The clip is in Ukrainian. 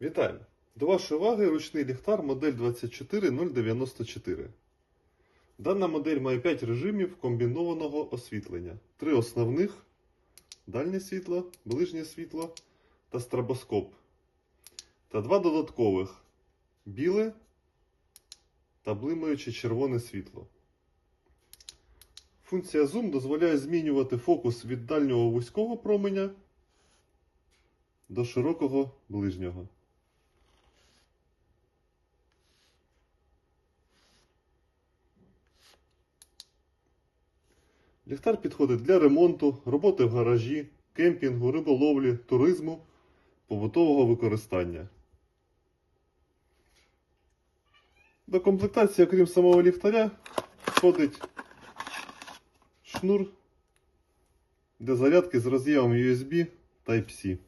Вітаємо! До вашої уваги ручний ліхтар модель 24094. Дана модель має 5 режимів комбінованого освітлення. Три основних: дальнє світло, ближнє світло та стробоскоп. Та два додаткових біле та блимаюче червоне світло. Функція Zoom дозволяє змінювати фокус від дальнього вузького променя до широкого ближнього. Ліхтар підходить для ремонту, роботи в гаражі, кемпінгу, риболовлі, туризму, побутового використання. До комплектації, окрім самого ліхтаря, входить шнур для зарядки з роз'ємом USB Type-C.